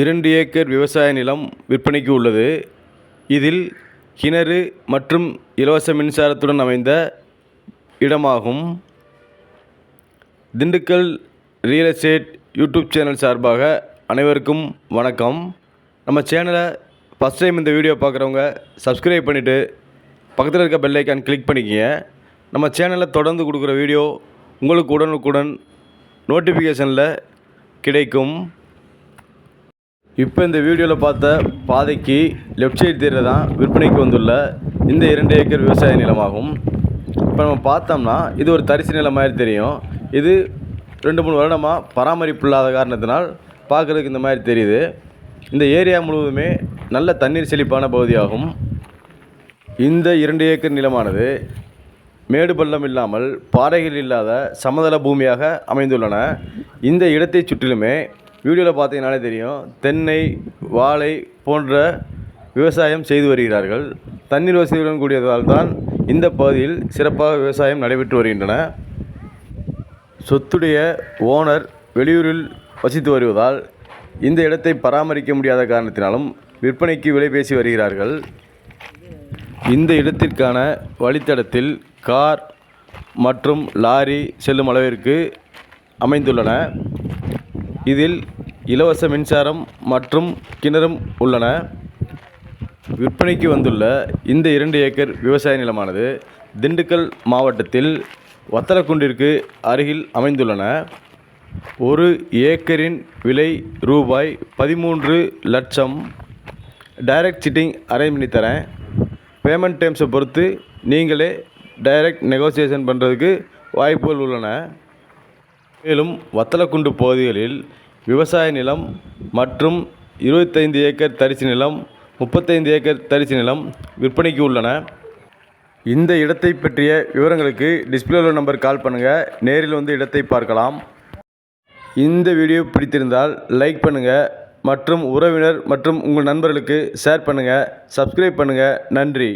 இரண்டு ஏக்கர் விவசாய நிலம் விற்பனைக்கு உள்ளது. இதில் கிணறு மற்றும் இலவச மின்சாரத்துடன் அமைந்த இடமாகும். Dindigul real estate YouTube channel சார்பாக அனைவருக்கும் வணக்கம். நம்ம சேனலை ஃபஸ்ட் டைம் இந்த வீடியோ பார்க்குறவங்க சப்ஸ்கிரைப் பண்ணிவிட்டு பக்கத்தில் இருக்க பெல் ஐக்கான் கிளிக் பண்ணிக்கங்க. நம்ம சேனலில் தொடர்ந்து கொடுக்குற வீடியோ உங்களுக்கு உடனுக்குடன் நோட்டிஃபிகேஷனில் கிடைக்கும். இப்போ இந்த வீடியோவில் பார்த்த பாதைக்கு லெஃப்ட் சைடு தெரியல தான் விற்பனைக்கு வந்துள்ள இந்த இரண்டு ஏக்கர் விவசாய நிலமாகும். இப்போ நம்ம பார்த்தோம்னா இது ஒரு தரிசு நிலம் மாதிரி தெரியும். இது ரெண்டு மூணு வருடமாக பராமரிப்பு இல்லாத காரணத்தினால் பார்க்குறதுக்கு இந்த மாதிரி தெரியுது. இந்த ஏரியா முழுவதுமே நல்ல தண்ணீர் செழிப்பான பகுதியாகும். இந்த இரண்டு ஏக்கர் நிலமானது மேடு பள்ளம் இல்லாமல் பாறைகள் இல்லாத சமதள பூமியாக அமைந்துள்ளன. இந்த இடத்தை சுற்றிலுமே வீடியோவில் பார்த்தீங்கனாலே தெரியும். தென்னை வாழை போன்ற விவசாயம் செய்து வருகிறார்கள். தண்ணீர் வசதியுடன் கூடியதால் தான் இந்த பகுதியில் சிறப்பாக விவசாயம் நடைபெற்று வருகின்றன. சொத்துடைய ஓனர் வெளியூரில் வசித்து வருவதால் இந்த இடத்தை பராமரிக்க முடியாத காரணத்தினாலும் விற்பனைக்கு விலை பேசி வருகிறார்கள். இந்த இடத்திற்கான வழித்தடத்தில் கார் மற்றும் லாரி செல்லும் அளவிற்கு அமைந்துள்ளன. இதில் இலவச மின்சாரம் மற்றும் கிணறும் உள்ளன. விற்பனைக்கு வந்துள்ள இந்த இரண்டு ஏக்கர் விவசாய நிலமானது திண்டுக்கல் மாவட்டத்தில் வத்தலக்குண்டிற்கு அருகில் அமைந்துள்ளன. ஒரு ஏக்கரின் விலை ரூபாய் பதிமூன்று லட்சம். டைரக்ட் சிட்டிங் அரேஞ்ச் தரேன் பேமெண்ட் டைம்ஸை பொறுத்து நீங்களே டைரக்ட் நெகோசியேஷன் பண்ணுறதுக்கு வாய்ப்புகள் உள்ளன. மேலும் வத்தலக்குண்டு பகுதிகளில் விவசாய நிலம் மற்றும் இருபத்தைந்து ஏக்கர் தரிசு நிலம் முப்பத்தைந்து ஏக்கர் தரிசு நிலம் விற்பனைக்கு உள்ளன. இந்த இடத்தை பற்றிய விவரங்களுக்கு டிஸ்பிளேல நம்பர் கால் பண்ணுங்கள் நேரில் வந்து இடத்தை பார்க்கலாம். இந்த வீடியோ பிடித்திருந்தால் லைக் பண்ணுங்கள் மற்றும் உறவினர் மற்றும் உங்கள் நண்பர்களுக்கு ஷேர் பண்ணுங்கள் சப்ஸ்கிரைப் பண்ணுங்கள் நன்றி.